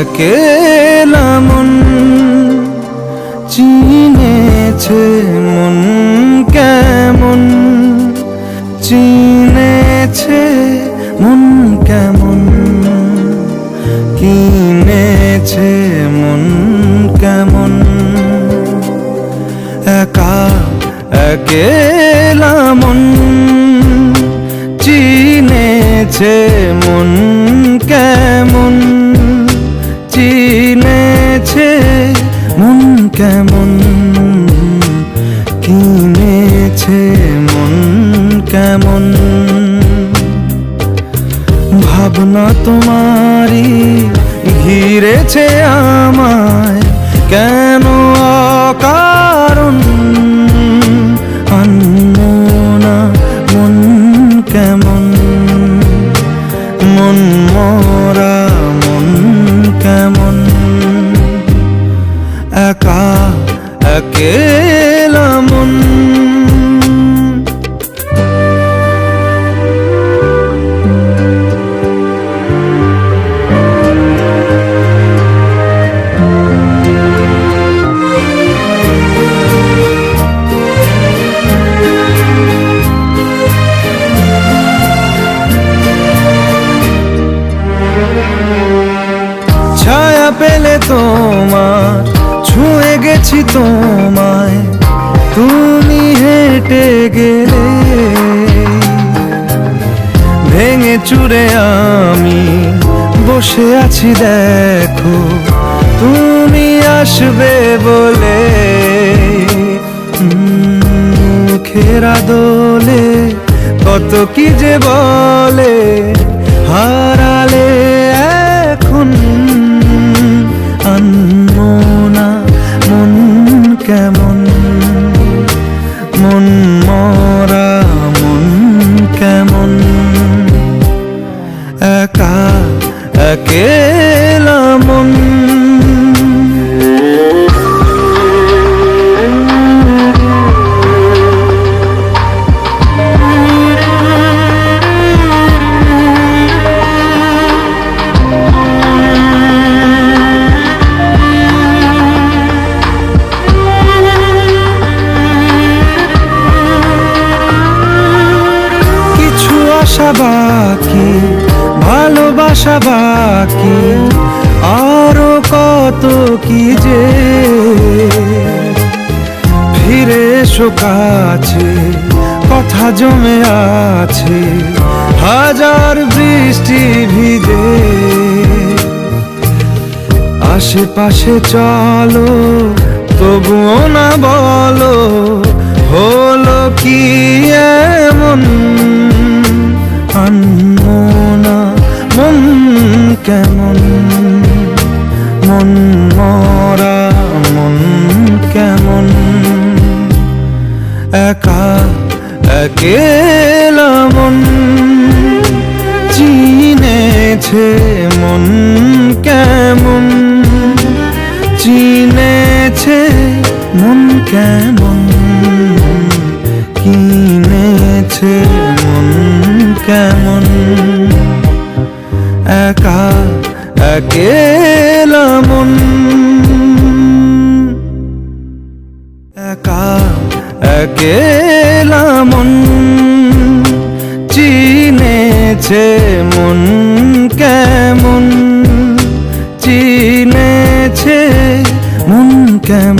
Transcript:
একেলা মন চিনেছে মন কেমন? চিনেছে মন কেমন? কিনেছে মন কেমন? একা, একেলা মন চিনেছে মন কেমন? কেমন? কিনেছে মন কেমন? ভাবনা তোমারই ঘিরেছে আমায়। কেন অকারণ পেলে তোমার, ছুঁয়ে গেছি তোমায়। তুমি হেঁটে গেলে, ভেঙে চুরে আমি বসে আছি, দেখো তুমি আসবে বলে। মুখের দোলে কত কি যে বলে হারালে মন বাকি, ভালোবাসা বাকি, আরও কত কি যে। ফিরে এসো কাছে, কথা জমে আছে, হাজার বৃষ্টি ভিজে। আশেপাশে চলো, তবুও না বলো, হলো কি কেমন? মন মরা, মন কেমন? একা একেলা মন চিনেছে মন কেমন? চিনেছে মন কেমন? কিনেছে মন কেমন? একেলাম একা একেলাম চিনেছে মন কেমন? চিনেছে মন কেমন?